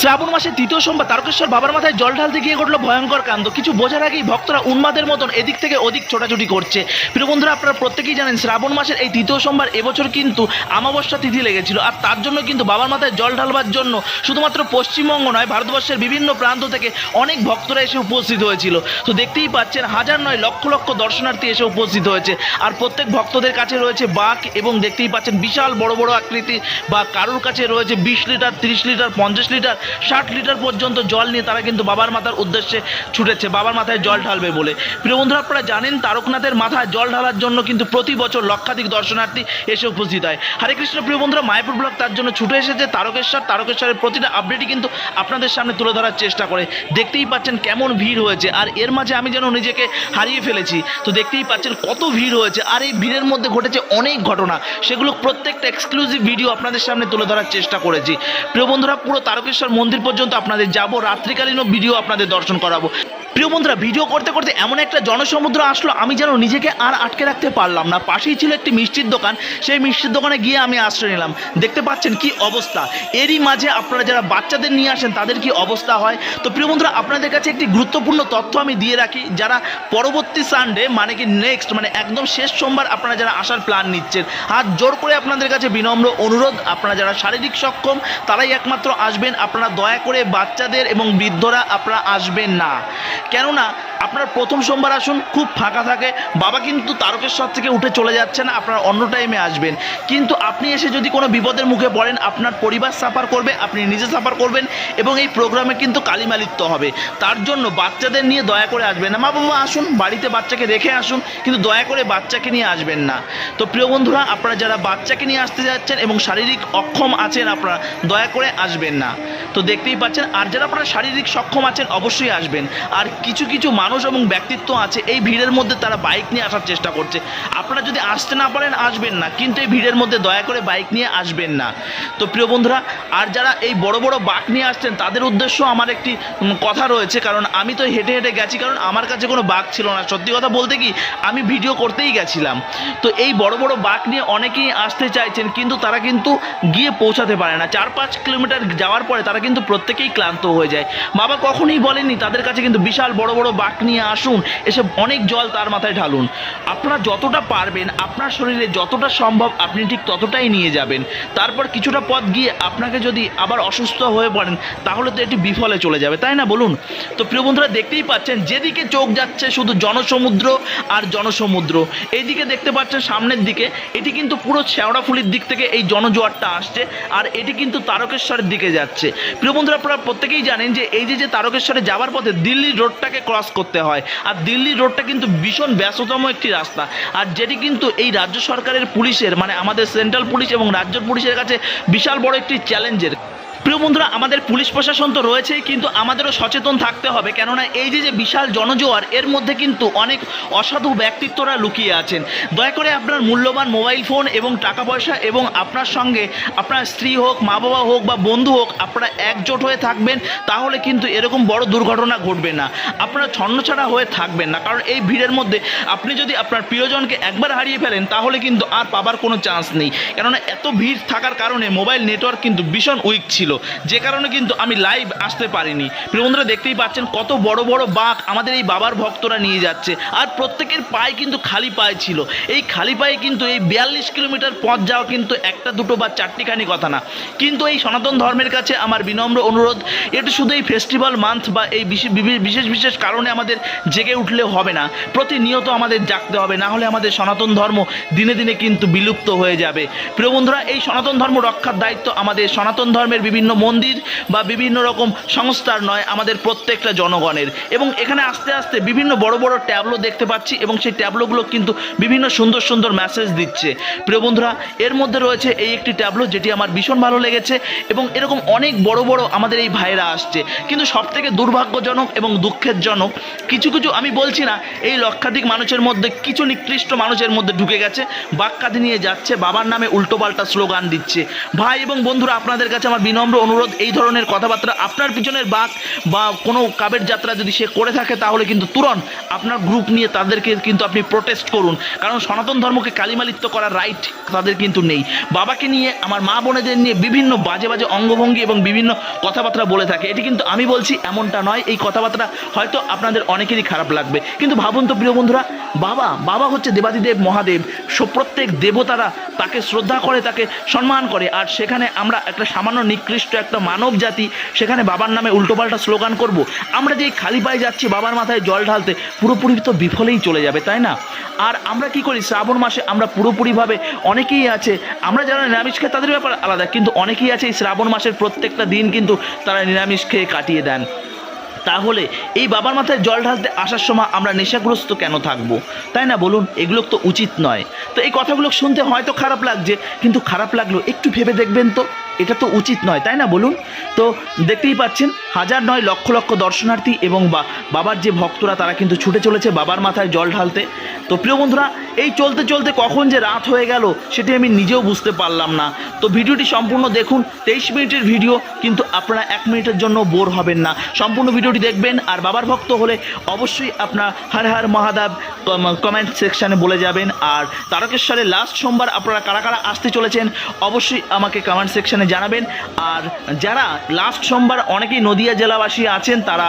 শ্রাবণ মাসের তৃতীয় সোমবার তারকেশ্বর বাবার মাথায় জল ঢালতে গিয়ে ঘটলো ভয়ঙ্কর কাণ্ড। কিছু বোঝার আগেই ভক্তরা উন্মাদের মতন এদিক থেকে ওদিক ছোটাছুটি করছে। প্রিয় বন্ধুরা, আপনারা প্রত্যেকেই জানেন, শ্রাবণ মাসের এই তৃতীয় সোমবার এবছর কিন্তু আমাবস্যা তিথি লেগেছিল। আর তার জন্য কিন্তু বাবার মাথায় জল ঢালবার জন্য শুধুমাত্র পশ্চিমবঙ্গ নয়, ভারতবর্ষের বিভিন্ন প্রান্ত থেকে অনেক ভক্তরা এসে উপস্থিত হয়েছিল। তো দেখতেই পাচ্ছেন, হাজার নয়, লক্ষ লক্ষ দর্শনার্থী এসে উপস্থিত হয়েছে। আর প্রত্যেক ভক্তদের কাছে রয়েছে বাঘ এবং দেখতেই পাচ্ছেন বিশাল বড় বড় আকৃতি বা কারুর কাছে রয়েছে বিশ লিটার, তিরিশ লিটার, পঞ্চাশ লিটার ষাট লিটার পর্যন্ত জল নিয়ে তারা কিন্তু বাবার মাথার উদ্দেশ্যে ছুটেছে, বাবার মাথায় জল ঢালবে বলে। প্রিয় বন্ধুরা, আপনারা জানেন তারকনাথের মাথায় জল ঢালার জন্য কিন্তু প্রতি বছর লক্ষাধিক দর্শনার্থী এসে উপস্থিত হয়। হরে কৃষ্ণ, প্রিয় বন্ধুরা, মায়াপুর ব্লক তার জন্য ছুটে এসেছে। তারকেশ্বর, তারকেশ্বরের প্রতিটা আপডেটই কিন্তু আপনাদের সামনে তুলে ধরার চেষ্টা করে। দেখতেই পাচ্ছেন কেমন ভিড় হয়েছে, আর এর মাঝে আমি যেন নিজেকে হারিয়ে ফেলেছি। তো দেখতেই পাচ্ছেন কত ভিড় হয়েছে, আর এই ভিড়ের মধ্যে ঘটেছে অনেক ঘটনা। সেগুলো প্রত্যেকটা এক্সক্লুসিভ ভিডিও আপনাদের সামনে তুলে ধরার চেষ্টা করেছি। প্রিয় বন্ধুরা, পুরো তারকেশ্বর মন্দির পর্যন্ত আপনাদের যাব, রাত্রিকালীনও ভিডিও আপনাদের দর্শন করাবো। প্রিয় বন্ধুরা, ভিডিও করতে করতে এমন একটা জনসমুদ্র আসলো, আমি যেন নিজেকে আর আটকে রাখতে পারলাম না। পাশেই ছিল একটি মিষ্টির দোকান, সেই মিষ্টির দোকানে গিয়ে আমি আশ্রয় নিলাম। দেখতে পাচ্ছেন কি অবস্থা। এরই মাঝে আপনারা যারা বাচ্চাদের নিয়ে আসেন, তাদের কি অবস্থা হয়? তো প্রিয় বন্ধুরা, আপনাদের কাছে একটি গুরুত্বপূর্ণ তথ্য আমি দিয়ে রাখি। যারা পরবর্তী সানডে মানে কি নেক্সট মানে একদম শেষ সোমবার আপনারা যারা আসার প্ল্যান নিচ্ছেন, হাত জোর করে আপনাদের কাছে বিনম্র অনুরোধ। আপনারা যারা শারীরিক সক্ষম, তারাই একমাত্র আসবেন। আপনারা দয়া করে বাচ্চাদের এবং বৃদ্ধরা আপনারা আসবেন না। কেননা আপনার প্রথম সোমবার আসুন, খুব ফাঁকা থাকে। বাবা কিন্তু তারকেশ্বর থেকে উঠে চলে যাচ্ছেন, আপনার অন্য টাইমে আসবেন। কিন্তু আপনি এসে যদি কোনো বিপদের মুখে পড়েন, আপনার পরিবার সাফার করবে, আপনি নিজে সাফার করবেন এবং এই প্রোগ্রামে কিন্তু কালিমালিত্ব হবে। তার জন্য বাচ্চাদের নিয়ে দয়া করে আসবেন না। মা বাবা, আসুন, বাড়িতে বাচ্চাকে রেখে আসুন, কিন্তু দয়া করে বাচ্চাকে নিয়ে আসবেন না। তো প্রিয় বন্ধুরা, আপনারা যারা বাচ্চাকে নিয়ে আসতে যাচ্ছেন এবং শারীরিক অক্ষম আছেন আপনারা, দয়া করে আসবেন না। তো দেখতেই পাচ্ছেন, আর যারা আপনারা শারীরিক সক্ষম আছেন অবশ্যই আসবেন। আর কিছু কিছু মানুষ এবং ব্যক্তিত্ব আছে, এই ভিড়ের মধ্যে তারা বাইক নিয়ে আসার চেষ্টা করছে। আপনারা যদি আসতে না পারেন, আসবেন না। কিন্তু এই ভিড়ের মধ্যে দয়া করে বাইক নিয়ে আসবেন না। তো প্রিয় বন্ধুরা, আর যারা এই বড় বড় বাক নিয়ে আসছেন, তাদের উদ্দেশ্য আমার একটি কথা রয়েছে। কারণ আমি তো হেঁটে হেঁটে গেছি, কারণ আমার কাছে কোনো বাঘ ছিল না। সত্যি কথা বলতে কি, আমি ভিডিও করতেই গেছিলাম। তো এই বড় বড় বাঘ নিয়ে অনেকেই আসতে চাইছেন, কিন্তু তারা কিন্তু গিয়ে পৌঁছাতে পারে না। চার পাঁচ কিলোমিটার যাওয়ার পরে তারা কিন্তু প্রত্যেকেই ক্লান্ত হয়ে যায়। বাবা কখনোই বলেননি, তাদের কাছে কিন্তু বিশাল বড় বড় বাক নিয়ে আসুন, এসে অনেক জল তার মাথায় ঢালুন। আপনারা যতটা পারবেন, আপনার শরীরে যতটা সম্ভব আপনি ঠিক ততটাই নিয়ে যাবেন। তারপর কিছুটা পথ গিয়ে আপনাকে যদি আবার অসুস্থ হয়ে পড়েন, তাহলে তো এটি বিফলে চলে যাবে, তাই না? বলুন। তো প্রিয় বন্ধুরা, দেখতেই পাচ্ছেন, যেদিকে চোখ যাচ্ছে শুধু জনসমুদ্র আর জনসমুদ্র। এইদিকে দেখতে পাচ্ছেন সামনের দিকে, এটি কিন্তু পুরো শেওড়াফুলির দিক থেকে এই জনজোয়ারটা আসছে, আর এটি কিন্তু তারকেশ্বরের দিকে যাচ্ছে। প্রিয় বন্ধুরা, আপনারা প্রত্যেকেই জানেন যে এই যে যে তারকেশ্বরে যাওয়ার পথে দিল্লি রোডটাকে ক্রস করতে হয়। আর দিল্লি রোডটা কিন্তু ভীষণ ব্যস্ততম একটি রাস্তা। আর যেটি কিন্তু এই রাজ্য সরকারের পুলিশের মানে আমাদের সেন্ট্রাল পুলিশ এবং রাজ্য পুলিশের কাছে বিশাল বড় একটি চ্যালেঞ্জের প্রিয় বন্ধুরা, আমাদের পুলিশ প্রশাসন তো রয়েছেই, কিন্তু আমাদেরও সচেতন থাকতে হবে। কেননা এই যে যে বিশাল জনজোয়ার, এর মধ্যে কিন্তু অনেক অসাধু ব্যক্তিত্বরা লুকিয়ে আছেন। দয়া করে আপনার মূল্যবান মোবাইল ফোন এবং টাকা পয়সা এবং আপনার সঙ্গে আপনার স্ত্রী হোক মা বাবা হোক বা বন্ধু হোক, আপনারা একজোট হয়ে থাকবেন, তাহলে কিন্তু এরকম বড় দুর্ঘটনা ঘটবে না। আপনারা ছন্নছাড়া হয়ে থাকবেন না, কারণ এই ভিড়ের মধ্যে আপনি যদি আপনার প্রিয়জনকে একবার হারিয়ে ফেলেন, তাহলে কিন্তু আর পাবার কোনো চান্স নেই। কেননা এত ভিড় থাকার কারণে মোবাইল নেটওয়ার্ক কিন্তু ভীষণ উইক ছিল। যে কারণে কিন্তু আমি লাইভ আসতে পারিনি। বন্ধুরা, দেখতেই পাচ্ছেন কত বড় বড় বাঘ আমাদের এই বাবার ভক্তরা নিয়ে যাচ্ছে। আর প্রত্যেকের পায়ে কিন্তু খালি পায়ে ছিল। এই খালি পায়ে কিন্তু এই বিয়াল্লিশ কিলোমিটার পথ যাওয়া কিন্তু একটা, দুটো বা চারটিখানি কথা না। কিন্তু এই সনাতন ধর্মের কাছে আমার বিনম্র অনুরোধ, এটা শুধু এই ফেস্টিভ্যাল মান্থ বা এই বিশে- বিশেষ বিশেষ কারণে আমাদের জেগে উঠলে হবে না। প্রতিনিয়ত আমাদের জাগতে হবে, না হলে আমাদের সনাতন ধর্ম দিনে দিনে কিন্তু বিলুপ্ত হয়ে যাবে। প্রিয় বন্ধুরা, এই সনাতন ধর্ম রক্ষার দায়িত্ব আমাদের সনাতন ধর্মের বিভিন্ন মন্দির বা বিভিন্ন রকম সংস্থার নয়, আমাদের প্রত্যেকটা জনগণের। এবং এখানে আস্তে আস্তে বিভিন্ন বড় বড় ট্যাবলো দেখতে পাচ্ছি এবং সেই ট্যাবলোগুলো কিন্তু বিভিন্ন সুন্দর সুন্দর মেসেজ দিচ্ছে। প্রিয় বন্ধুরা, এর মধ্যে রয়েছে এই একটি ট্যাবলো যেটি আমার ভীষণ ভালো লেগেছে এবং এরকম অনেক বড় বড় আমাদের এই ভাইরা আসছে। কিন্তু সব থেকে দুর্ভাগ্যজনক এবং দুঃখের জনক কিছু কিছু আমি বলছি না, এই লক্ষাধিক মানুষের মধ্যে কিছু নিকৃষ্ট মানুষের মধ্যে ঢুকে গেছে বাক্কাদি নিয়ে যাচ্ছে, বাবার নামে উল্টোপাল্টা স্লোগান দিচ্ছে। ভাই এবং বন্ধুরা, আপনাদের কাছে আমার বিনম্র বিনম্র অনুরোধ, এই ধরনের কথাবার্তা আপনার পিছনের বাঘ বা কোনো কাবের যাত্রা যদি সে করে থাকে, তাহলে কিন্তু তুরন্ত আপনার গ্রুপ নিয়ে তাদেরকে কিন্তু আপনি প্রোটেস্ট করুন। কারণ সনাতন ধর্মকে কালিমালিপ্ত করার রাইট তাদের কিন্তু নেই। বাবাকে নিয়ে, আমার মা বোনেদের নিয়ে বিভিন্ন বাজে বাজে অঙ্গভঙ্গি এবং বিভিন্ন কথাবার্তা বলে থাকে। এটি কিন্তু আমি বলছি, এমনটা নয়। এই কথাবার্তা হয়তো আপনাদের অনেকেরই খারাপ লাগবে। কিন্তু ভাবুন তো প্রিয় বন্ধুরা, বাবা বাবা হচ্ছে দেবাদিদেব মহাদেব। প্রত্যেক দেবতারা তাকে শ্রদ্ধা করে, তাকে সম্মান করে। আর সেখানে আমরা একটা সামান্য নিকৃষ্ট একটা মানব জাতি, সেখানে বাবার নামে উল্টোপাল্টা স্লোগান করব। আমরা যে খালি পায়ে যাচ্ছি, বাবার মাথায় জল ঢালতে, পুরোপুরি তো বিফলেই চলে যাবে, তাই না? আর আমরা কি করি? শ্রাবণ মাসে আমরা পুরোপুরিভাবে অনেকেই আছে, আমরা যারা নিরামিষ খাই, তাদের ব্যাপার আলাদা, কিন্তু অনেকেই আছে এই শ্রাবণ মাসের প্রত্যেকটা দিন কিন্তু তারা নিরামিষ খেয়ে কাটিয়ে দেন। তাহলে এই বাবার মাথায় জল ঢালতে আসার সময় আমরা নেশাগ্রস্ত কেন থাকব? তাই না বলুন? এগুলো তো উচিত নয়। তো এই কথাগুলো শুনতে হয়তো খারাপ লাগছে, কিন্তু খারাপ লাগল, একটু ভেবে দেখবেন তো। এটা তো উচিত নয়, তাই না বলুন? তো দেখতেই পাচ্ছেন, হাজার নয় লক্ষ লক্ষ দর্শনার্থী এবং বা, বাবার যে ভক্তরা, তারা কিন্তু ছুটে চলেছে বাবার মাথায় জল ঢালতে। তো প্রিয় বন্ধুরা, এই চলতে চলতে কখন যে রাত হয়ে গেল, সেটি আমি নিজেও বুঝতে পারলাম না। তো ভিডিওটি সম্পূর্ণ দেখুন, তেইশ মিনিটের ভিডিও, কিন্তু আপনারা এক মিনিটের জন্য বোর হবেন না। সম্পূর্ণ ভিডিওটি দেখবেন, আর বাবার ভক্ত হলে অবশ্যই আপনার হর হার মহাদেব কমেন্ট সেকশানে বলে যাবেন। আর তারকেশ্বরের লাস্ট সোমবার আপনারা কারা কারা আসতে চলেছেন, অবশ্যই আমাকে কমেন্ট সেকশানে জানাবেন। আর যারা লাস্ট সোমবার অনেকেই নদিয়া জেলাবাসী আছেন, তারা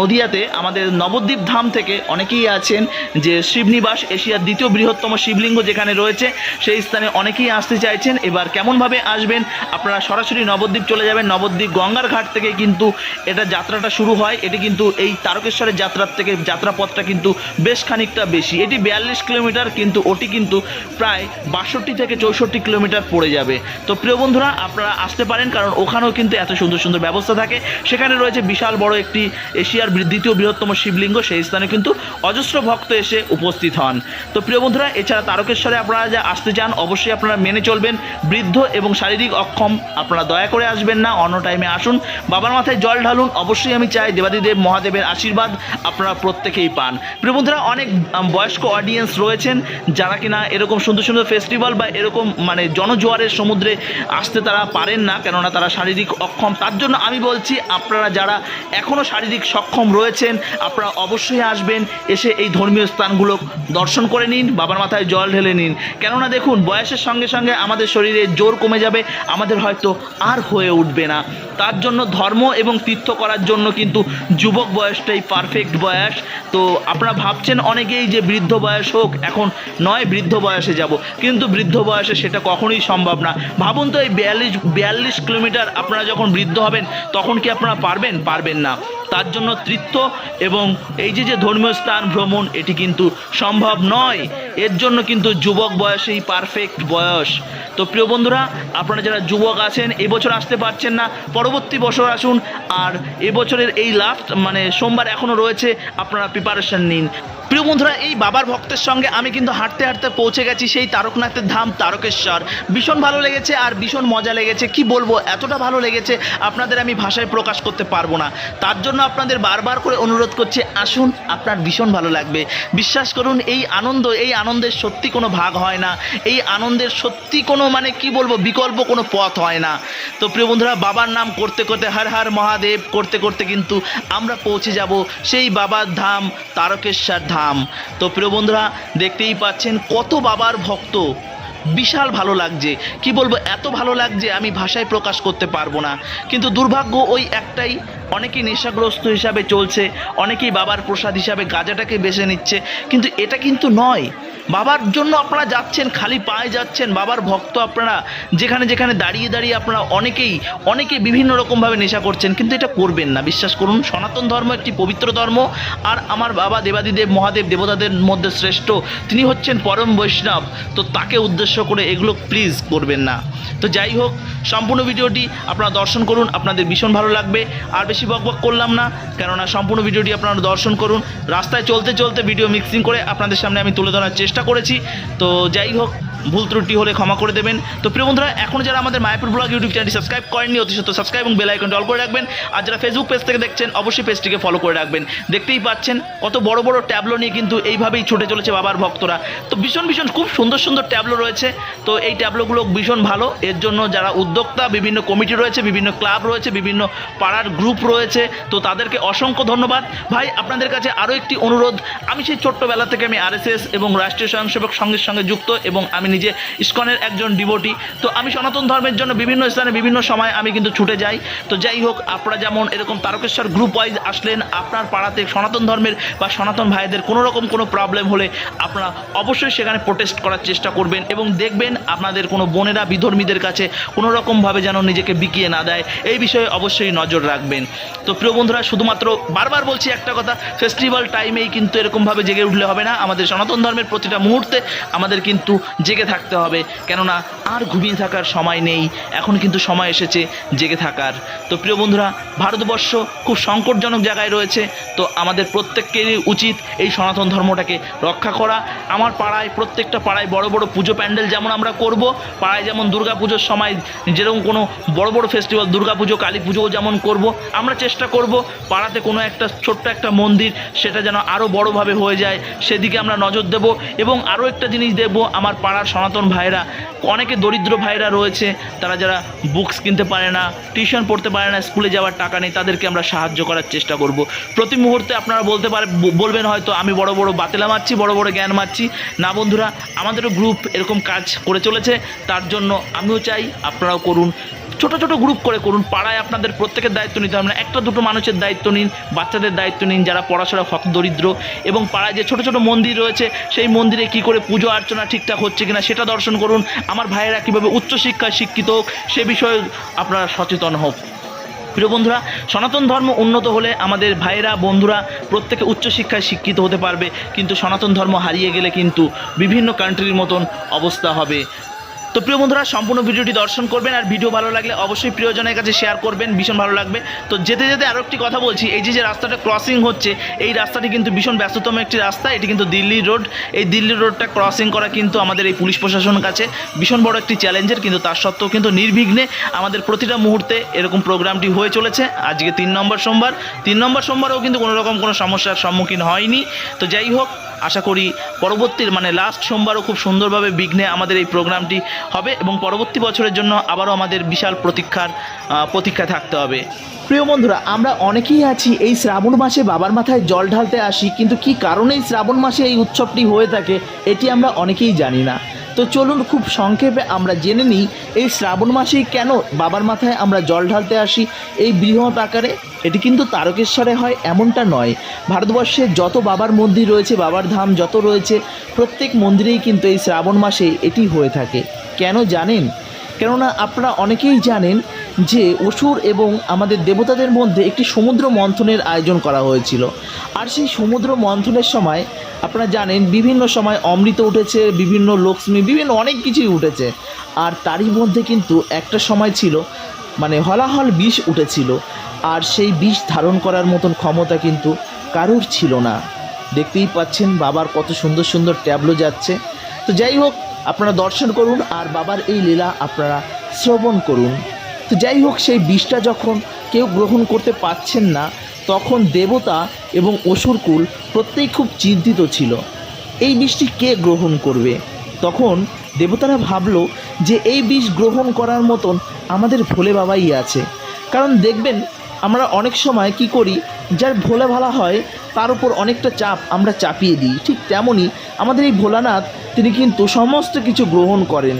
নদিয়াতে আমাদের নবদ্বীপ ধাম থেকে অনেকেই আছেন যে শিবনিবাস এশিয়ার দ্বিতীয় বৃহত্তম শিবলিঙ্গ যেখানে রয়েছে, সেই স্থানে অনেকেই আসতে চাইছেন। এবার কেমনভাবে আসবেন? আপনারা সরাসরি নবদ্বীপ চলে যাবেন। নবদ্বীপ গঙ্গার ঘাট থেকে কিন্তু এটা যাত্রাটা শুরু হয়। এটি কিন্তু এই তারকেশ্বরের যাত্রার থেকে যাত্রাপথটা কিন্তু বেশ খানিকটা বেশি। এটি বিয়াল্লিশ কিলোমিটার, কিন্তু ওটি কিন্তু প্রায় বাষট্টি থেকে চৌষট্টি কিলোমিটার পড়ে যাবে। তো প্রিয় বন্ধুরা, আপনারা আসতে পারেন, কারণ ওখানেও কিন্তু এত সুন্দর সুন্দর ব্যবস্থা থাকে। সেখানে রয়েছে বিশাল বড় একটি এশিয়ার দ্বিতীয় বৃহত্তম শিবলিঙ্গ, সেই স্থানে কিন্তু অজস্র ভক্ত এসে উপস্থিত হন। তো প্রিয় বন্ধুরা, এছাড়া তারকেশ্বরে আপনারা যা আসতে চান, অবশ্যই আপনারা মেনে চলবেন। বৃদ্ধ এবং শারীরিক অক্ষম আপনারা দয়া করে আসবেন না, অন্য টাইমে আসুন। বাবার মাথায় জল ঢালুন, অবশ্যই আমি চাই দেবাদিদেব মহাদেবের আশীর্বাদ আপনারা প্রত্যেকেই পান। প্রিয় বন্ধুরা, অনেক বয়স্ক অডিয়েন্স রয়েছেন, যারা কিনা এরকম সুন্দর সুন্দর ফেস্টিভ্যাল বা এরকম মানে জনজোয়ারের সমুদ্রে আসতে তারা পারেন না, কেননা তারা শারীরিক অক্ষম। তার জন্য আমি বলছি, আপনারা যারা এখনও শারীরিক সক্ষম রয়েছেন, আপনারা অবশ্যই আসবেন, এসে এই ধর্মীয় স্থানগুলো দর্শন করে নিন, বাবার মাথায় জল ঢেলে নিন। কেননা দেখুন, বয়সের সঙ্গে সঙ্গে আমাদের শরীরে জোর কমে যাবে, আমাদের হয়তো আর হয়ে উঠবে না। তার জন্য ধর্ম এবং তীর্থ করার জন্য কিন্তু যুবক বয়সটাই পারফেক্ট বয়স। তো আপনারা ভাবছেন অনেকেই যে বৃদ্ধ বয়স হোক, এখন নয় বৃদ্ধ বয়সে যাব। কিন্তু বৃদ্ধ বয়সে সেটা কখনোই সম্ভব না। ভাবুন তো এই বিয়াল্লিশ বিয়াল্লিশ কিলোমিটার আপনারা যখন বৃদ্ধ হবেন, তখন কি আপনারা পারবেন? পারবেন না। তার জন্য তৃত্ব এবং এই যে যে ধর্মীয় স্থান ভ্রমণ, এটি কিন্তু সম্ভব নয়। এর জন্য কিন্তু যুবক বয়সেই পারফেক্ট বয়স। তো প্রিয় বন্ধুরা, আপনারা যারা যুবক আছেন, এবছর আসতে পারছেন না, পরবর্তী বছর আসুন। আর এবছরের এই লাস্ট মানে সোমবার এখনও রয়েছে, আপনারা প্রিপারেশন নিন। প্রিয় বন্ধুরা, এই বাবার ভক্তের সঙ্গে আমি কিন্তু হাঁটতে হাঁটতে পৌঁছে গেছি সেই তারকনাথের ধাম তারকেশ্বর। ভীষণ ভালো লেগেছে আর ভীষণ মজা লেগেছে। কি বলব, এতটা ভালো লেগেছে, আপনাদের আমি ভাষায় প্রকাশ করতে পারব না। তার জন্য আপনাদের বারবার করে অনুরোধ করছি, আসুন, আপনার ভীষণ ভালো লাগবে। বিশ্বাস করুন, এই আনন্দ, এই আনন্দের সত্যি কোনো ভাগ হয় না। এই আনন্দের সত্যি কোনো মানে কি বলব, বিকল্প কোনো পথ হয় না। তো প্রিয় বন্ধুরা, বাবার নাম করতে করতে হর হর মহাদেব, করতে করতে কিন্তু আমরা পৌঁছে যাব সেই বাবার ধাম, তারকেশ্বর ধাম। তো প্রিয় বন্ধুরা, দেখতেই পাচ্ছেন, কত বাবার ভক্ত। বিশাল ভালো লাগছে। কি বলব, এত ভালো লাগছে, আমি ভাষায় প্রকাশ করতে পারব না। কিন্তু দুর্ভাগ্য, ওই একটাই অনেকেই নেশাগ্রস্ত হিসাবে চলছে, অনেকেই বাবার প্রসাদ হিসাবে গাঁজাটাকে বেছে নিচ্ছে। কিন্তু এটা কিন্তু নয়। বাবার জন্য আপনারা যাচ্ছেন, খালি পায়ে যাচ্ছেন, বাবার ভক্ত আপনারা, যেখানে যেখানে দাঁড়িয়ে দাঁড়িয়ে আপনারা অনেকেই অনেকে বিভিন্ন রকমভাবে নেশা করছেন, কিন্তু এটা করবেন না, বিশ্বাস করুন। সনাতন ধর্ম একটি পবিত্র ধর্ম, আর আমার বাবা দেবাদিদেব, মহাদেব, দেবতাদের মধ্যে শ্রেষ্ঠ, তিনি হচ্ছেন পরম বৈষ্ণব, তো তাকে উদ্দেশ্য করে এগুলো প্লিজ করবেন না। তো যাই হোক, সম্পূর্ণ ভিডিওটি আপনারা দর্শন করুন, আপনাদের ভীষণ ভালো লাগবে, আর বেশি বকবক করলাম না, কেননা সম্পূর্ণ ভিডিওটি আপনারা দর্শন করুন, রাস্তায় চলতে চলতে ভিডিও মিক্সিং করে আপনাদের সামনে আমি তুলে ধরার চেষ্টা করেছি। তো যাই হোক ভুল ত্রুটি হলে ক্ষমা করে দেবেন। তো প্রিয় বন্ধুরা, এখন যারা আমাদের মায়াপুর ব্লগ ইউটিউব চ্যানেলটি সাবস্ক্রাইব করেননি, অতি সত্য সাবস্ক্রাইব এবং বেল আইকনটি অল করে রাখবেন। আর যারা ফেসবুক পেজ থেকে দেখছেন, অবশ্যই পেজটিকে ফলো করে রাখবেন। দেখতেই পাচ্ছেন, কত বড় বড় ট্যাবলো নিয়ে কিন্তু এইভাবেই ছুটে চলেছে বাবার ভক্তরা। তো ভীষণ ভীষণ, খুব সুন্দর সুন্দর ট্যাবলো রয়েছে। তো এই ট্যাবলোগুলো ভীষণ ভালো। এর জন্য যারা উদ্যোক্তা, বিভিন্ন কমিটি রয়েছে, বিভিন্ন ক্লাব রয়েছে, বিভিন্ন পাড়ার গ্রুপ রয়েছে, তো তাদেরকে অসংখ্য ধন্যবাদ। ভাই, আপনাদের কাছে আরও একটি অনুরোধ। আমি সেই ছোট্টবেলা থেকে আমি আরএসএস এবং রাষ্ট্রীয় স্বয়ংসেবক সংঘের সঙ্গে যুক্ত এবং আমি নিজে ইস্কনের একজন ডিভোটি তো আমি সনাতন ধর্মের জন্য বিভিন্ন স্থানে বিভিন্ন সময় আমি কিন্তু ছুটে যাই। তো যাই হোক, আপনারা যেমন এরকম তারকেশ্বর গ্রুপ ওয়াইজ আসলেন, আপনার পাড়াতে সনাতন ধর্মের বা সনাতন ভাইদের কোনো রকম কোনো প্রবলেম হলে আপনারা অবশ্যই সেখানে প্রোটেস্ট করার চেষ্টা করবেন এবং দেখবেন আপনাদের কোনো বোনেরা, বিধর্মীদের কাছে কোনো রকমভাবে যেন নিজেকে বিকিয়ে না দেয়। এই বিষয়ে অবশ্যই নজর রাখবেন। তো প্রিয় বন্ধুরা, শুধুমাত্র বারবার বলছি একটা কথা ফেস্টিভ্যাল টাইমেই কিন্তু এরকমভাবে জেগে উঠলে হবে না। আমাদের সনাতন ধর্মের প্রতিটা মুহূর্তে আমাদের কিন্তু জেগে থাকতে হবে। কেননা আর ঘুমিয়ে থাকার সময় নেই। এখন কিন্তু সময় এসেছে জেগে থাকার। তো প্রিয় বন্ধুরা, ভারতবর্ষ খুব সংকটজনক জায়গায় রয়েছে। তো আমাদের প্রত্যেকেরই উচিত এই সনাতন ধর্মটাকে রক্ষা করা। আমার পাড়ায়, প্রত্যেকটা পাড়ায় বড় বড় পুজো প্যান্ডেল যেমন আমরা করব, পাড়ায় যেমন দুর্গা পুজোর সময় যেরকম কোনো বড় বড় ফেস্টিভ্যাল দুর্গা পুজো, কালী পুজোও যেমন করব, আমরা চেষ্টা করব পাড়াতে কোনো একটা ছোট্ট একটা মন্দির, সেটা যেন আরও বড়োভাবে হয়ে যায়। সেদিকে আমরা নজর দেব এবং আরও একটা জিনিস দেখব, আমার পাড়ার সনাতন ভাইরা, অনেকে দরিদ্র ভাইরা রয়েছে, তারা যারা বুকস কিনতে পারে না টিউশন পড়তে পারে না স্কুলে যাওয়ার টাকা নেই, তাদেরকে আমরা সাহায্য করার চেষ্টা করব। প্রতি মুহূর্তে আপনারা বলতে পারে বলবেন হয়তো, আমি বড় বড় বাতিলা মারছি, বড় বড় জ্ঞান মারছি। না বন্ধুরা, আমাদেরও গ্রুপ এরকম কাজ করে চলেছে, তার জন্য আমিও চাই, আপনারাও করুন। ছোট ছোট গ্রুপ করে করুন, পাড়ায় আপনাদের প্রত্যেকের দায়িত্ব নিতে হবে না। একটা দুটো মানুষের দায়িত্ব নিন, বাচ্চাদের দায়িত্ব নিন, যারা পড়াশোনা হত দরিদ্র, এবং পাড়ায় যে ছোট ছোট মন্দির রয়েছে, সেই মন্দিরে কি করে পুজো অর্চনা ঠিকঠাক হচ্ছে কিনা সেটা দর্শন করুন। আমার ভাইয়েরা কীভাবে উচ্চশিক্ষায় শিক্ষিত হোক, সে বিষয়ে আপনারা সচেতন হোক। প্রিয় বন্ধুরা, সনাতন ধর্ম উন্নত হলে আমাদের ভাইয়েরা, বন্ধুরা প্রত্যেকে উচ্চশিক্ষায় শিক্ষিত হতে পারবে, কিন্তু সনাতন ধর্ম হারিয়ে গেলে কিন্তু বিভিন্ন কান্ট্রির মতন অবস্থা হবে। তো প্রিয় বন্ধুরা, সম্পূর্ণ ভিডিওটি দর্শন করবেন আর ভিডিও ভালো লাগলে অবশ্যই প্রিয়জনের কাছে শেয়ার করবেন, ভীষণ ভালো লাগবে। তো যেতে যেতে আরও একটি কথা বলছি, এই যে রাস্তাটা ক্রসিং হচ্ছে, এই রাস্তাটি কিন্তু ভীষণ ব্যস্ততম একটি রাস্তা, এটি কিন্তু দিল্লি রোড এই দিল্লি রোডটা ক্রসিং করা কিন্তু আমাদের এই পুলিশ প্রশাসনের কাছে ভীষণ বড় একটি চ্যালেঞ্জের কিন্তু তার সত্ত্বেও কিন্তু নির্বিঘ্নে আমাদের প্রতিটা মুহূর্তে এরকম প্রোগ্রামটি হয়ে চলেছে। আজকে তিন নম্বর সোমবার, তিন নম্বর সোমবারেও কিন্তু কোনো রকম কোনো সমস্যার সম্মুখীন হয়নি। তো যাই হোক, আশা করি পরবর্তীর মানে লাস্ট সোমবারও খুব সুন্দরভাবে বিঘ্নে আমাদের এই প্রোগ্রামটি হবে এবং পরবর্তী বছরের জন্য আবারও আমাদের বিশাল প্রতীক্ষার প্রতীক্ষা থাকতে হবে। প্রিয় বন্ধুরা, আমরা অনেকেই আছি এই শ্রাবণ মাসে বাবার মাথায় জল ঢালতে আসি, কিন্তু কি কারণে শ্রাবণ মাসে এই উৎসবটি হয়ে থাকে, এটি আমরা অনেকেই জানি না। তো চলুন খুব সংক্ষেপে আমরা জেনে নিই, এই শ্রাবণ মাসেই কেন বাবার মাথায় আমরা জল ঢালতে আসি? এই বৃহৎ আকারে এটি কিন্তু তারকেশ্বরে হয়, এমনটা নয়। ভারতবর্ষে যত বাবার মন্দির রয়েছে, বাবার ধাম যত রয়েছে, প্রত্যেক মন্দিরেই কিন্তু এই শ্রাবণ মাসে এটি হয়ে থাকে। কেন জানেন? কেননা আপনারা অনেকেই জানেন যে অসুর এবং আমাদের দেবতাদের মধ্যে একটি সমুদ্র মন্থনের আয়োজন করা হয়েছিল। আর সেই সমুদ্র মন্থনের সময় আপনারা জানেন বিভিন্ন সময় অমৃত উঠেছে, বিভিন্ন লক্ষ্মী, বিভিন্ন অনেক কিছুই উঠেছে। আর তারই মধ্যে কিন্তু একটা সময় ছিল মানে হলাহল বিষ উঠেছিল। আর সেই বিষ ধারণ করার মতন ক্ষমতা কিন্তু কারুর ছিল না। দেখতেই পাচ্ছেন বাবার কত সুন্দর সুন্দর ট্যাবলো যাচ্ছে। তো যাই হোক আপনারা দর্শন করুন আর বাবার এই লীলা আপনারা শ্রবণ করুন। তো যাই হোক, সেই বিষটা যখন কেউ গ্রহণ করতে পারছেন না, তখন দেবতা এবং অসুরকুল প্রত্যেক খুব চিন্তিত ছিল। এই বিষটি কে গ্রহণ করবে? তখন দেবতারা ভাবল যে এই বিষ গ্রহণ করার মতন আমাদের ভোলে বাবাই আছে। কারণ দেখবেন আমরা অনেক সময় কি করি, যার ভোলা ভালা হয়, তার উপর অনেকটা চাপ আমরা চাপিয়ে দিই। ঠিক তেমনই আমাদের এই ভোলানাথ, তিনি কিন্তু সমস্ত কিছু গ্রহণ করেন।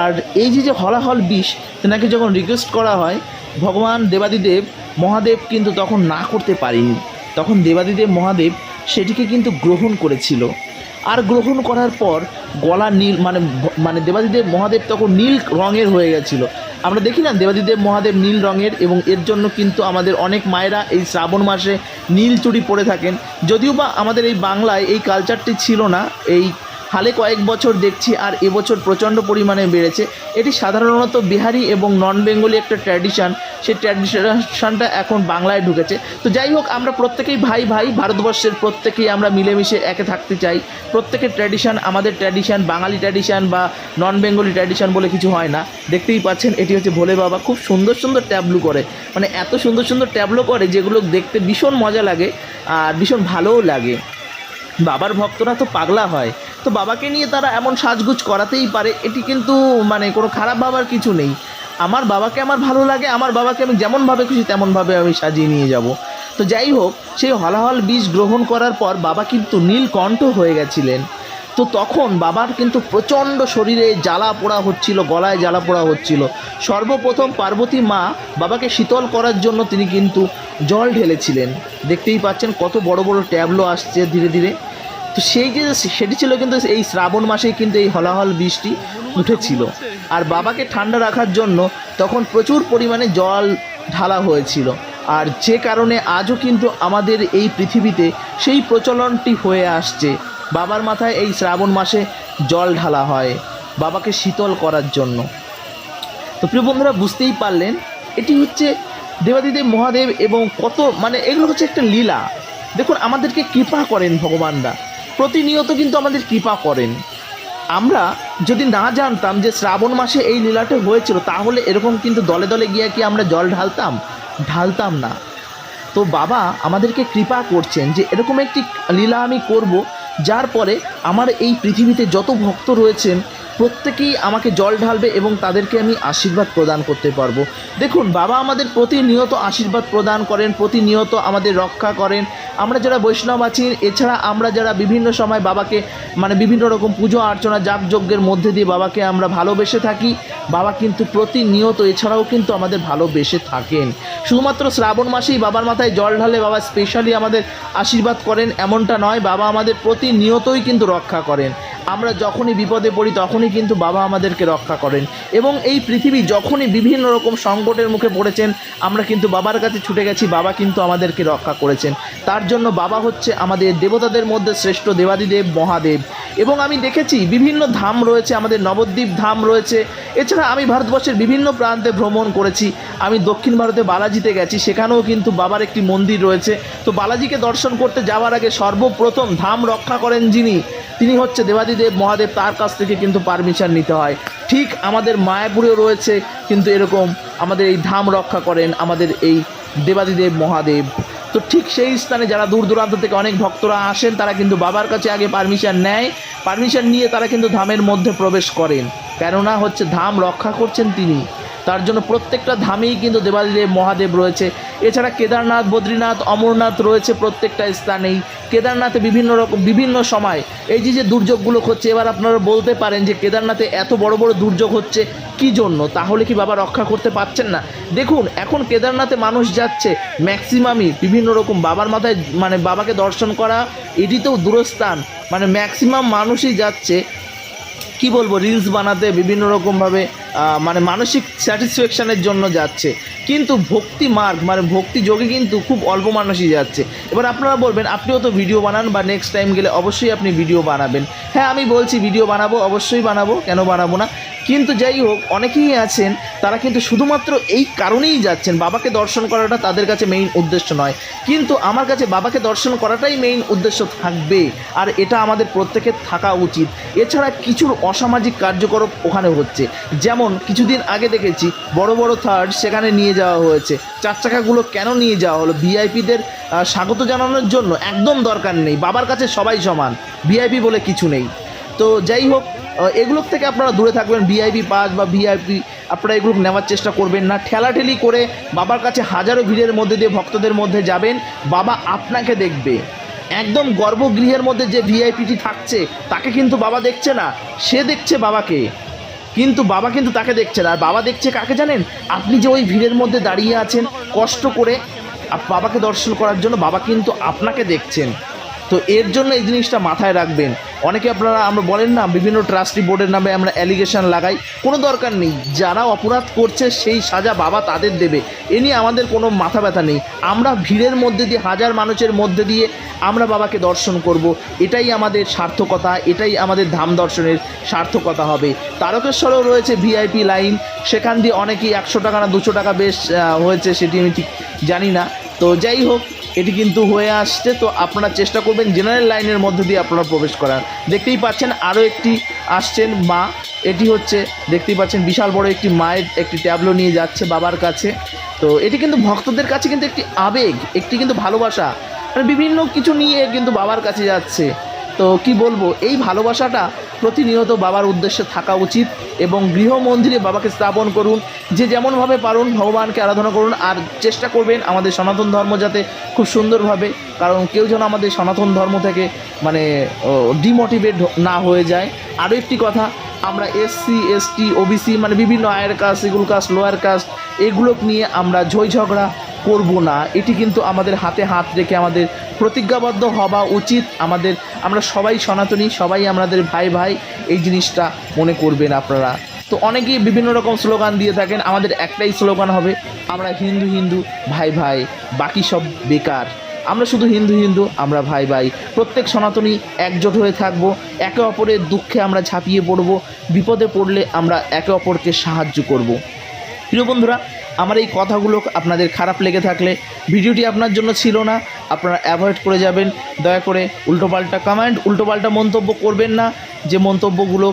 আর এই যে যে হলাহল বিষ, তেনাকে যখন রিকোয়েস্ট করা হয়, ভগবান দেবাদিদেব, মহাদেব কিন্তু তখন না করতে পারেনি। তখন দেবাদিদেব, মহাদেব সেটিকে কিন্তু গ্রহণ করেছিল। আর গ্রহণ করার পর গলা নীল মানে মানে দেবাদিদেব, মহাদেব তখন নীল রঙের হয়ে গেছিল। আমরা দেখি না দেবাদিদেব মহাদেব নীল রঙের এবং এর জন্য কিন্তু আমাদের অনেক মায়েরা এই শ্রাবণ মাসে নীল চুড়ি পরে থাকেন। যদিও বা আমাদের এই বাংলায় এই কালচারটি ছিল না, এই হালে কয়েক বছর দেখছি আর এবছর প্রচণ্ড পরিমাণে বেড়েছে। এটি সাধারণত বিহারি এবং নন বেঙ্গলি একটা ট্র্যাডিশন সেই ট্র্যাডিশনটা এখন বাংলায় ঢুকেছে। তো যাই হোক, আমরা প্রত্যেকেই ভাই ভাই, ভারতবর্ষের প্রত্যেকেই আমরা মিলেমিশে একে থাকতে চাই। প্রত্যেকের ট্র্যাডিশন আমাদের ট্র্যাডিশন বাঙালি ট্র্যাডিশন বা নন বেঙ্গলি ট্র্যাডিশন বলে কিছু হয় না। দেখতেই পাচ্ছেন, এটি হচ্ছে ভোলে বাবা। খুব সুন্দর সুন্দর ট্যাবলু করে। মানে এত সুন্দর সুন্দর ট্যাবলো করে যেগুলো দেখতে ভীষণ মজা লাগে আর ভীষণ ভালোও লাগে। বাবার ভক্তরা তো পাগলা হয়। তো বাবাকে নিয়ে তারা এমন সাজগুজ করাতেই পারে, এটি কিন্তু মানে কোনো খারাপ ভাবার কিছু নেই। আমার বাবাকে আমার ভালো লাগে, আমার বাবাকে আমি যেমনভাবে খুশি তেমনভাবে আমি সাজিয়ে নিয়ে যাব। তো যাই হোক, সেই হলাহল বীজ গ্রহণ করার পর বাবা কিন্তু নীলকণ্ঠ হয়ে গেছিলেন। তো তখন বাবার কিন্তু প্রচণ্ড শরীরে জ্বালা পোড়া হচ্ছিল, গলায় জ্বালা পোড়া হচ্ছিল। সর্বপ্রথম পার্বতী মা বাবাকে শীতল করার জন্য তিনি কিন্তু জল ঢেলেছিলেন। দেখতেই পাচ্ছেন কত বড় বড় ট্যাবলো আসছে ধীরে ধীরে। তো সেই যে সেটি ছিল কিন্তু এই শ্রাবণ মাসেই কিন্তু এই হলাহল বৃষ্টি উঠেছিল। আর বাবাকে ঠান্ডা রাখার জন্য তখন প্রচুর পরিমাণে জল ঢালা হয়েছিল। আর যে কারণে আজও কিন্তু আমাদের এই পৃথিবীতে সেই প্রচলনটি হয়ে আসছে। বাবার মাথায় এই শ্রাবণ মাসে জল ঢালা হয় বাবাকে শীতল করার জন্য। তো প্রিয় বন্ধুরা, বুঝতেই পারলেন, এটি হচ্ছে দেবাদিদেব, মহাদেব এবং কত মানে এগুলো হচ্ছে একটা লীলা। দেখুন, আমাদেরকে কৃপা করেন ভগবানরা। প্রতিনিয়ত কিন্তু আমাদের কৃপা করেন। আমরা যদি না জানতাম যে শ্রাবণ মাসে এই লীলাটা হয়েছিল, তাহলে এরকম কিন্তু দলে দলে গিয়ে কি আমরা জল ঢালতাম? ঢালতাম না। তো বাবা আমাদেরকে কৃপা করছেন যে এরকম একটি লীলা আমি করব যার পরে আমার এই পৃথিবীতে যত ভক্ত রয়েছেন, প্রত্যেকেই আমাকে জল ঢালবে এবং তাদেরকে আমি আশীর্বাদ প্রদান করতে পারব। দেখুন, বাবা আমাদের প্রতিনিয়ত আশীর্বাদ প্রদান করেন, প্রতিনিয়ত আমাদের রক্ষা করেন। আমরা যারা বৈষ্ণব আছি, এছাড়া আমরা যারা বিভিন্ন সময় বাবাকে মানে বিভিন্ন রকম পুজো অর্চনা, যাগযজ্ঞের মধ্যে দিয়ে বাবাকে আমরা ভালোবেসে থাকি, বাবা কিন্তু প্রতিনিয়ত এছাড়াও কিন্তু আমাদের ভালোবেসে থাকেন। শুধুমাত্র শ্রাবণ মাসেই বাবার মাথায় জল ঢালে বাবা স্পেশালি আমাদের আশীর্বাদ করেন, এমনটা নয়, বাবা আমাদের প্রতিনিয়তই কিন্তু রক্ষা করেন। আমরা যখনই বিপদে পড়ি, তখনই কিন্তু বাবা আমাদেরকে রক্ষা করেন। এবং এই পৃথিবী যখনই বিভিন্ন রকম সংকটের মুখে পড়েছেন, আমরা কিন্তু বাবার কাছে ছুটে গেছি, বাবা কিন্তু আমাদেরকে রক্ষা করেছেন। তার জন্য বাবা হচ্ছে আমাদের দেবতাদের মধ্যে শ্রেষ্ঠ দেবাদিদেব, মহাদেব। এবং আমি দেখেছি বিভিন্ন ধাম রয়েছে, আমাদের নবদ্বীপ ধাম রয়েছে। এছাড়া আমি ভারতবর্ষের বিভিন্ন প্রান্তে ভ্রমণ করেছি। আমি দক্ষিণ ভারতে বালাজিতে গেছি, সেখানেও কিন্তু বাবার একটি মন্দির রয়েছে। তো বালাজিকে দর্শন করতে যাওয়ার আগে সর্বপ্রথম ধাম রক্ষা করেন যিনি তিনি হচ্ছে দেবাদিদেব মহাদেব, তার কাছ থেকে কিন্তু পারমিশন নিতে হয়। ঠিক আমাদের মায়াপুরেও রয়েছে, কিন্তু এরকম আমাদের এই ধাম রক্ষা করেন আমাদের এই দেবাদিদেব মহাদেব। তো ঠিক সেই স্থানে যারা দূর দূরান্ত থেকে অনেক ভক্তরা আসেন, তারা কিন্তু বাবার কাছে আগে পারমিশন নেয়। পারমিশন নিয়ে তারা কিন্তু ধামের মধ্যে প্রবেশ করেন। কেননা হচ্ছে ধাম রক্ষা করছেন তিনি। তার জন্য প্রত্যেকটা ধামেই কিন্তু দেবাদিদেব মহাদেব রয়েছে। এছাড়া কেদারনাথ, বদ্রীনাথ, অমরনাথ রয়েছে প্রত্যেকটা স্থানেই। কেদারনাথে বিভিন্ন রকম বিভিন্ন সময় এই যে যে দুর্যোগগুলো হচ্ছে, এবার আপনারা বলতে পারেন যে কেদারনাথে এত বড় বড় দুর্যোগ হচ্ছে কি জন্য? তাহলে কি বাবা রক্ষা করতে পারছেন না? দেখুন, এখন কেদারনাথে মানুষ যাচ্ছে ম্যাক্সিমামই বিভিন্ন রকম বাবার মাথায় মানে বাবাকে দর্শন করা এটি তো দূরস্থান। মানে ম্যাক্সিমাম মানুষই যাচ্ছে কি বলব রিলস বানাতে বিভিন্ন রকমভাবে মানে মানসিক স্যাটিসফ্যাকশানের জন্য যাচ্ছে। কিন্তু ভক্তি মার্গ মানে ভক্তি যোগে কিন্তু খুব অল্প মানুষই যাচ্ছে। এবার আপনারা বলবেন, আপনিও তো ভিডিও বানান বা নেক্সট টাইম গেলে অবশ্যই আপনি ভিডিও বানাবেন। হ্যাঁ আমি বলছি ভিডিও বানাবো, অবশ্যই বানাবো, কেন বানাবো না? কিন্তু যাই হোক, অনেকেই আছেন, তারা কিন্তু শুধুমাত্র এই কারণেই যাচ্ছেন, বাবাকে দর্শন করাটা তাদের কাছে মেইন উদ্দেশ্য নয়। কিন্তু আমার কাছে বাবাকে দর্শন করাটাই মেইন উদ্দেশ্য থাকবে, আর এটা আমাদের প্রত্যেকের থাকা উচিত। এছাড়া কিছুর অসামাজিক কার্যকলাপ ওখানে হচ্ছে। যেমন, কিছুদিন আগে দেখেছি, বড় বড় থার্ড সেখানে নিয়ে যাওয়া হয়েছে। চার চাকাগুলো কেন নিয়ে যাওয়া হলো? ভিআইপিদের স্বাগত জানানোর জন্য একদম দরকার নেই। বাবার কাছে সবাই সমান। ভিআইপি বলে কিছু নেই। তো যাই হোক এগুলোর থেকে আপনারা দূরে থাকবেন। ভিআইপি পাস বা ভিআইপি, আপনারা এগুলো নেওয়ার চেষ্টা করবেন না। ঠেলাঠেলি করে বাবার কাছে হাজারো ভিড়ের মধ্যে দিয়ে ভক্তদের মধ্যে যাবেন। বাবা আপনাকে দেখবে। একদম গর্ভগৃহের মধ্যে যে ভিআইপিটি থাকছে, তাকে কিন্তু বাবা দেখছে না। সে দেখছে বাবাকে। কিন্তু বাবা কিন্তু তাকে দেখছে আর বাবা দেখছে কাকে জানেন? আপনি যে ওই ভিড়ের মধ্যে দাঁড়িয়ে আছেন, কষ্ট করে বাবাকে দর্শন করার জন্য বাবা কিন্তু আপনাকে দেখছেন। তো এর জন্য এই জিনিসটা মাথায় রাখবেন। অনেকে আপনারা, আমরা বলেন না, বিভিন্ন ট্রাস্টি বোর্ডের নামে আমরা অ্যালিগেশন লাগাই। কোনো দরকার নেই। যারা অপরাধ করছে, সেই সাজা বাবা তাদের দেবে। এ নিয়ে আমাদের কোনো মাথা ব্যথা নেই। আমরা ভিড়ের মধ্যে দিয়ে, হাজার মানুষের মধ্যে দিয়ে আমরা বাবাকে দর্শন করব। এটাই আমাদের সার্থকতা, এটাই আমাদের ধাম দর্শনের সার্থকতা হবে। তারকেশ্বরেও রয়েছে ভিআইপি লাইন। সেখান দিয়ে অনেকেই একশো টাকা না দুশো টাকা বেশ হয়েছে, সেটি আমি ঠিক জানি না। তো যাই হোক, এটি কিন্তু হয়ে আসছে। তো আপনারা চেষ্টা করবেন জেনারেল লাইনের মধ্যে দিয়ে আপনারা প্রবেশ করার। দেখতেই পাচ্ছেন আরও একটি আসছেন মা। এটি হচ্ছে, দেখতেই পাচ্ছেন বিশাল বড় একটি মায়ের একটি ট্যাবলো নিয়ে যাচ্ছে বাবার কাছে। তো এটি কিন্তু ভক্তদের কাছে কিন্তু একটি আবেগ, একটি কিন্তু ভালোবাসা। মানে বিভিন্ন কিছু নিয়ে কিন্তু বাবার কাছে যাচ্ছে। তো কি বলব, এই ভালোবাসাটা প্রতিনিয়ত বাবার উদ্দেশ্যে থাকা উচিত এবং গৃহ মন্দিরে বাবাকে স্থাপন করুন, যে যেমনভাবে পারুন ভগবানকে আরাধনা করুন আর চেষ্টা করবেন আমাদের সনাতন ধর্ম যাতে খুব সুন্দরভাবে, কারণ কেউ যেন আমাদের সনাতন ধর্ম থেকে মানে ডিমোটিভেট না হয়ে যায়। আরও একটি কথা, আমরা এসসি এসটি ওবিসি মানে বিভিন্ন আয়ের কাস্ট সিগুল কাস্ট লোয়ার কাস্ট এগুলো নিয়ে আমরা ঝই ঝগড়া করব না, এটি কিন্তু আমাদের হাতে হাত রেখে আমাদের প্রতিজ্ঞাবদ্ধ হওয়া উচিত। আমাদের, আমরা সবাই সনাতনী, সবাই আমাদের ভাই ভাই, এই জিনিসটা মনে করবেন আপনারা। তো অনেকেই বিভিন্ন রকম স্লোগান দিয়ে থাকেন, আমাদের একটাই স্লোগান হবে, আমরা হিন্দু হিন্দু, ভাই ভাই, বাকি সব বেকার। আমরা শুধু হিন্দু হিন্দু, আমরা ভাই ভাই। প্রত্যেক সনাতনী একজোট হয়ে থাকব, একে অপরের দুঃখে আমরা ঝাঁপিয়ে পড়ব, বিপদে পড়লে আমরা একে অপরকে সাহায্য করব। প্রিয় বন্ধুরা আমার এই কথাগুলো আপনাদের খারাপ লেগে থাকলে ভিডিওটি আপনার জন্য ছিল না, আপনারা অ্যাভয়েড করে যাবেন। দয়া করে উল্টোপাল্টা কমেন্ট উল্টোপাল্টা মন্তব্য করবেন না, যে মন্তব্যগুলো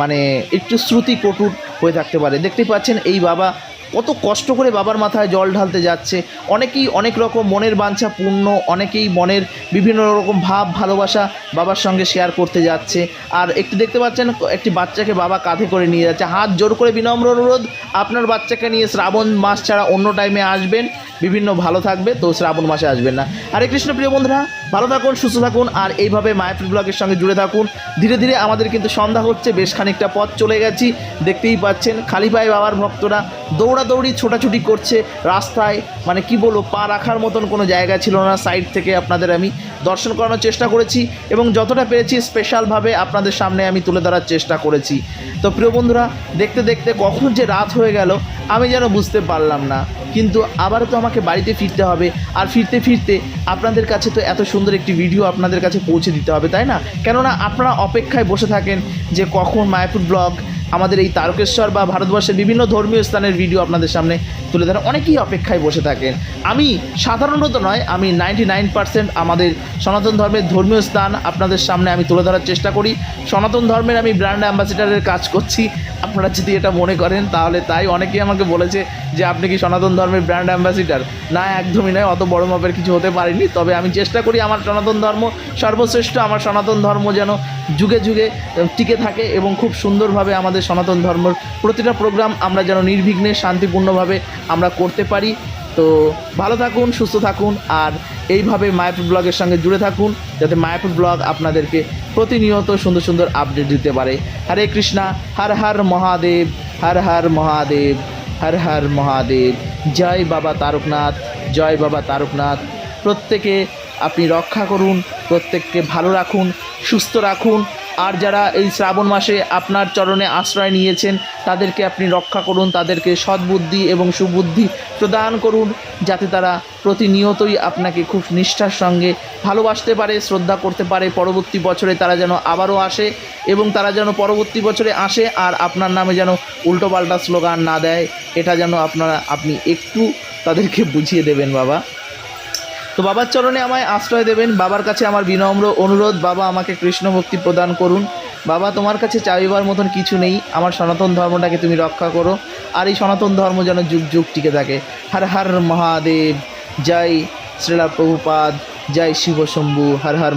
মানে একটু শ্রুতি কটুর হয়ে থাকতে পারে। দেখতে পাচ্ছেন এই বাবা কত কষ্ট করে বাবার মাথায় জল ঢালতে যাচ্ছে। অনেকেই অনেক রকম মনের বাঞ্ছা পূর্ণ, অনেকেই মনের বিভিন্ন রকম ভাব, ভালোবাসা বাবার সঙ্গে শেয়ার করতে যাচ্ছে। আর একটু দেখতে পাচ্ছেন, একটি বাচ্চাকে বাবা কাঁধে করে নিয়ে যাচ্ছে। হাত জোর করে বিনম্র অনুরোধ, আপনার বাচ্চাকে নিয়ে শ্রাবণ মাস ছাড়া অন্য টাইমে আসবেন। বিভিন্ন ভালো থাকবে, তো শ্রাবণ মাসে আসবেন না। আরে কৃষ্ণ, প্রিয় বন্ধুরা ভালো থাকুন, সুস্থ থাকুন, আর এইভাবে মায়াপুর ব্লগের সঙ্গে জুড়ে থাকুন। ধীরে ধীরে আমাদের কিন্তু সন্ধ্যা হচ্ছে, বেশ খানিকটা পথ চলে গেছি, দেখতেই পাচ্ছেন, খালি পায়ে বাবার ভক্তরা দৌড়াদৌড়ি ছোটাছুটি করছে, রাস্তায় মানে কি বলব, পা রাখার মতন কোনো জায়গা ছিল না, সাইড থেকে আপনাদের আমি দর্শন করানোর চেষ্টা করেছি, এবং যতটা পেরেছি স্পেশালভাবে আপনাদের সামনে আমি তুলে ধরার চেষ্টা করেছি। তো প্রিয় বন্ধুরা, দেখতে দেখতে কখন যে রাত হয়ে গেল, আমি যেন বুঝতে পারলাম না, কিন্তু আবারও তো আমাকে বাড়িতে ফিরতে হবে, আর ফিরতে ফিরতে আপনাদের কাছে তো এত সুন্দর একটি ভিডিও আপনাদের কাছে পৌঁছে দিতে হবে, তাই না? কেননা আপনারা অপেক্ষায় বসে থাকেন যে কখন মায়াপুর ব্লগ আমাদের এই তারকেশ্বর বা ভারতবর্ষের বিভিন্ন ধর্মীয় স্থানের ভিডিও আপনাদের সামনে তুলে ধরেন অনেকেই অপেক্ষায় বসে থাকেন। আমি সাধারণত নয়, আমি নাইনটি নাইন পার্সেন্ট আমাদের সনাতন ধর্মের ধর্মীয় স্থান আপনাদের সামনে আমি তুলে ধরার চেষ্টা করি। সনাতন ধর্মের আমি ব্র্যান্ড অ্যাম্বাসিডারের কাজ করছি। আপনারা যদি এটা মনে করেন, তাহলে তাই অনেকেই আমাকে বলেছে যে, আপনি কি সনাতন ধর্মের ব্র্যান্ড অ্যাম্বাসিডার না, একদমই নয়, অত বড় মাপের কিছু হতে পারিনি। তবে আমি চেষ্টা করি আমার সনাতন ধর্ম সর্বশ্রেষ্ঠ, আমার সনাতন ধর্ম যেন যুগে যুগে টিকে থাকে এবং খুব সুন্দরভাবে আমাদের সনাতন ধর্মের প্রতিটা প্রোগ্রাম আমরা যেন নির্বিঘ্নে, শান্তিপূর্ণভাবে আমরা করতে পারি। তো ভালো থাকুন, সুস্থ থাকুন, আর এইভাবে মায়াপুর ব্লগের সঙ্গে জুড়ে থাকুন, যাতে মায়াপুর ব্লগ আপনাদেরকে প্রতিনিয়ত সুন্দর সুন্দর আপডেট দিতে পারে। হরে কৃষ্ণা, হর হর মহাদেব, হর হর মহাদেব, হর হর মহাদেব। জয় বাবা তারকনাথ, জয় বাবা তারকনাথ। প্রত্যেকে আপনি রক্ষা করুন, প্রত্যেককে ভালো রাখুন, সুস্থ রাখুন। আর যারা এই শ্রাবণ মাসে আপনার চরণে আশ্রয় নিয়েছেন, তাদেরকে আপনি রক্ষা করুন, তাদেরকে সদ্বুদ্ধি এবং সুবুদ্ধি প্রদান করুন, যাতে তারা প্রতিনিয়তই আপনাকে খুব নিষ্ঠার সঙ্গে ভালোবাসতে পারে, শ্রদ্ধা করতে পারে। পরবর্তী বছরে তারা যেন আবারও আসে এবং তারা যেন পরবর্তী বছরে আসে আর আপনার নামে যেন উল্টোপাল্টা স্লোগান না দেয়, এটা যেন আপনারা, আপনি একটু তাদেরকে বুঝিয়ে দেবেন, বাবা। তো বাবার চরণে আমায় আশ্রয় দেবেন। বাবার কাছে আমার বিনম্র অনুরোধ, বাবা, আমাকে কৃষ্ণ ভক্তি প্রদান করুন। বাবা, তোমার কাছে চাইবার মতন কিছু নেই। আমার সনাতন ধর্মটাকে তুমি রক্ষা করো। আর এই সনাতন ধর্ম যেন যুগ যুগ টিকে থাকে। হর হর মহাদেব, জয় শ্রীলা প্রভুপাদ জয় শিব শম্ভু হর হর